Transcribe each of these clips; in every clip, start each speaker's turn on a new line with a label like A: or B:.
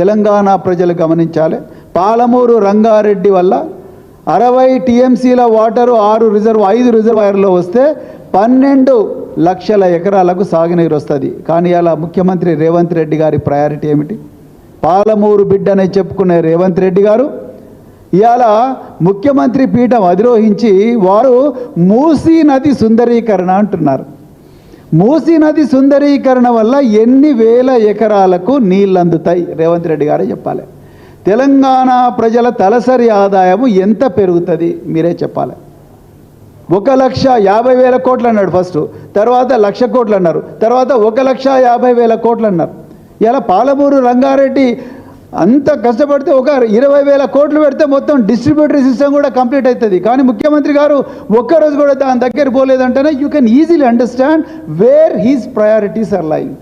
A: తెలంగాణ ప్రజలు గమనించాలి. పాలమూరు రంగారెడ్డి వల్ల అరవై టీఎంసీల వాటరు ఆరు రిజర్వ్ ఐదు రిజర్వాయర్లో వస్తే పన్నెండు లక్షల ఎకరాలకు సాగునీరు వస్తుంది. కానీ అలా ముఖ్యమంత్రి రేవంత్ రెడ్డి గారి ప్రయారిటీ ఏమిటి? పాలమూరు బిడ్డనే చెప్పుకునే రేవంత్ రెడ్డి గారు ఇవాళ ముఖ్యమంత్రి పీఠం అధిరోహించి వారు మూసీ నది సుందరీకరణ అంటున్నారు. మూసీ నది సుందరీకరణ వల్ల ఎన్ని వేల ఎకరాలకు నీళ్ళు అందుతాయి రేవంత్ రెడ్డి గారే చెప్పాలి. తెలంగాణ ప్రజల తలసరి ఆదాయము ఎంత పెరుగుతుంది? మీరే చెప్పాలి. ఒక లక్ష యాభై వేల కోట్లు అన్నాడు ఫస్ట్. తర్వాత లక్ష కోట్లు అన్నారు. తర్వాత ఒక లక్ష యాభై వేల కోట్లు అన్నారు. ఇలా పాలమూరు రంగారెడ్డి అంత కష్టపడితే ఒక ఇరవై వేల కోట్లు పెడితే మొత్తం డిస్ట్రిబ్యూటరీ సిస్టమ్ కూడా కంప్లీట్ అవుతుంది. కానీ ముఖ్యమంత్రి గారు ఒక్కరోజు కూడా దాని దగ్గర పోలేదంటేనే you can easily understand where his priorities are lying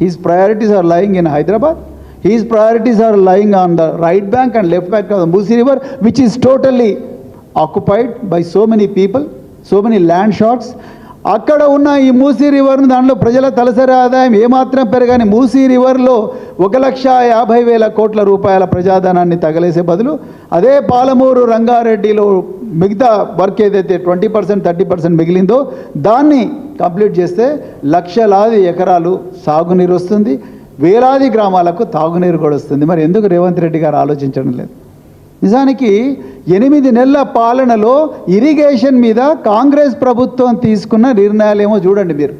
A: his priorities are lying in Hyderabad his priorities are lying on the right bank and left bank of the Musi river which is totally occupied by so many people so many land sharks అక్కడ ఉన్న ఈ మూసీ రివర్ను దాంట్లో ప్రజల తలసరి ఆదాయం ఏమాత్రం పెరగని మూసీ రివర్లో ఒక లక్ష యాభై వేల కోట్ల రూపాయల ప్రజాధనాన్ని తగలేసే బదులు అదే పాలమూరు రంగారెడ్డిలో మిగతా వర్క్ ఏదైతే ట్వంటీ పర్సెంట్ థర్టీ పర్సెంట్ మిగిలిందో దాన్ని కంప్లీట్ చేస్తే లక్షలాది ఎకరాలు సాగునీరు వస్తుంది. వేలాది గ్రామాలకు తాగునీరు కూడా వస్తుంది. మరి ఎందుకు రేవంత్ రెడ్డి గారు ఆలోచించడం లేదు? నిజానికి ఎనిమిది నెలల పాలనలో ఇరిగేషన్ మీద కాంగ్రెస్ ప్రభుత్వం తీసుకున్న నిర్ణయాలేమో చూడండి మీరు.